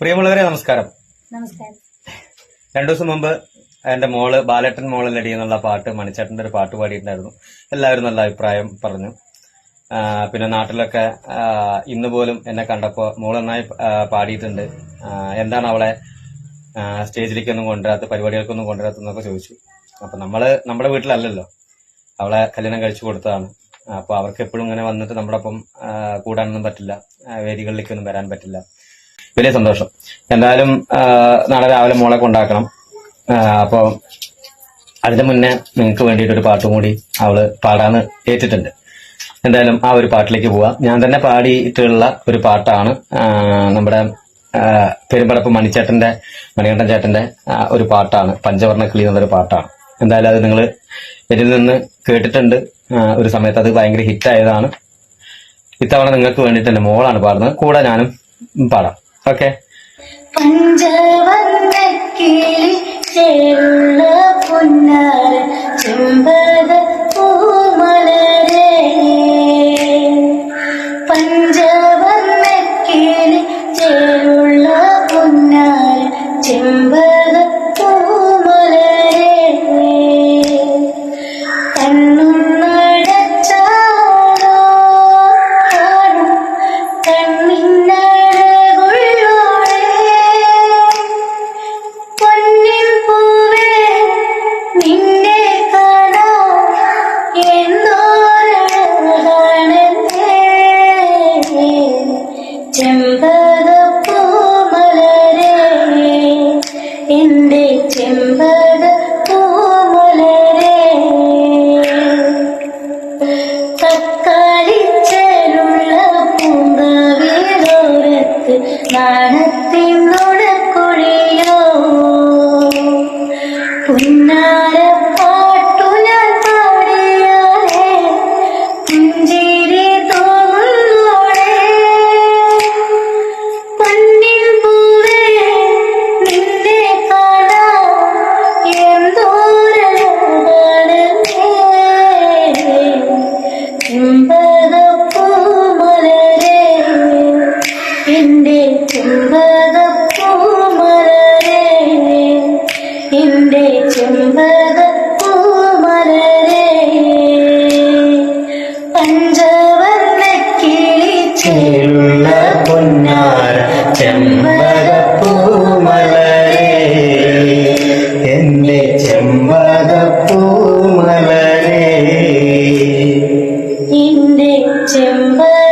പ്രിയമുള്ളവരെ നമസ്കാരം. നമസ്കാരം. രണ്ടു ദിവസം മുമ്പ് എന്റെ മോൾ ബാലേട്ടൻ മോളല്ലടി എന്നുള്ള പാട്ട് മണിച്ചേട്ടന്റെ ഒരു പാട്ട് പാടിയിട്ടുണ്ടായിരുന്നു. എല്ലാവരും നല്ല അഭിപ്രായം പറഞ്ഞു. പിന്നെ നാട്ടിലൊക്കെ ഇന്ന് പോലും എന്നെ കണ്ടപ്പോ മോൾ നന്നായി പാടിയിട്ടുണ്ട്. എന്താണ് അവളെ സ്റ്റേജിലേക്കൊന്നും കൊണ്ടുവരാത്ത പരിപാടികൾക്കൊന്നും കൊണ്ടുവരാത്തെന്നൊക്കെ ചോദിച്ചു. അപ്പൊ നമ്മൾ നമ്മുടെ വീട്ടിലല്ലല്ലോ. അവളെ കല്യാണം കഴിച്ചു കൊടുത്തതാണ്. അപ്പൊ അവർക്ക് എപ്പോഴും ഇങ്ങനെ വന്നിട്ട് നമ്മുടെ ഒപ്പം കൂടാനൊന്നും പറ്റില്ല. വേദികളിലേക്കൊന്നും വരാൻ പറ്റില്ല. വലിയ സന്തോഷം. എന്തായാലും നാളെ രാവിലെ മോളെ കൊണ്ടാക്കണം. അപ്പോൾ അപ്പൊ അതിന് മുന്നേ നിങ്ങൾക്ക് വേണ്ടിയിട്ട് ഒരു പാട്ടും കൂടി അവൾ പാടാന്ന് ഏറ്റിട്ടുണ്ട്. എന്തായാലും ആ ഒരു പാട്ടിലേക്ക് പോവാം. ഞാൻ തന്നെ പാടിയിട്ടുള്ള ഒരു പാട്ടാണ് നമ്മുടെ പെരുമ്പടപ്പ് മണിച്ചേട്ടന്റെ മണികണ്ഠൻ ചേട്ടന്റെ ഒരു പാട്ടാണ്. പഞ്ചവർണ കിളി എന്നുള്ളൊരു പാട്ടാണ്. എന്തായാലും അത് നിങ്ങൾ ഇതിൽ നിന്ന് കേട്ടിട്ടുണ്ട്. ഒരു സമയത്ത് അത് ഭയങ്കര ഹിറ്റായതാണ്. ഇത്തവണ നിങ്ങൾക്ക് വേണ്ടിയിട്ട് എന്റെ മോളാണ് പാടുന്നത്. കൂടെ ഞാനും പാടാം. Okay. നാണത്തിൻ നുണക്കുഴിയോ പുന്നാര ചെമ്പകപ്പൂമലരെ എന്റെ ചെമ്പകപ്പൂമലരെ പഞ്ചവർണക്കിളി ചേരുള്ള പൊന്നാര ചെമ്പകപ്പൂമലരെ എന്റെ ചെമ്പകപ്പൂമലരെ എന്റെ ചെമ്പക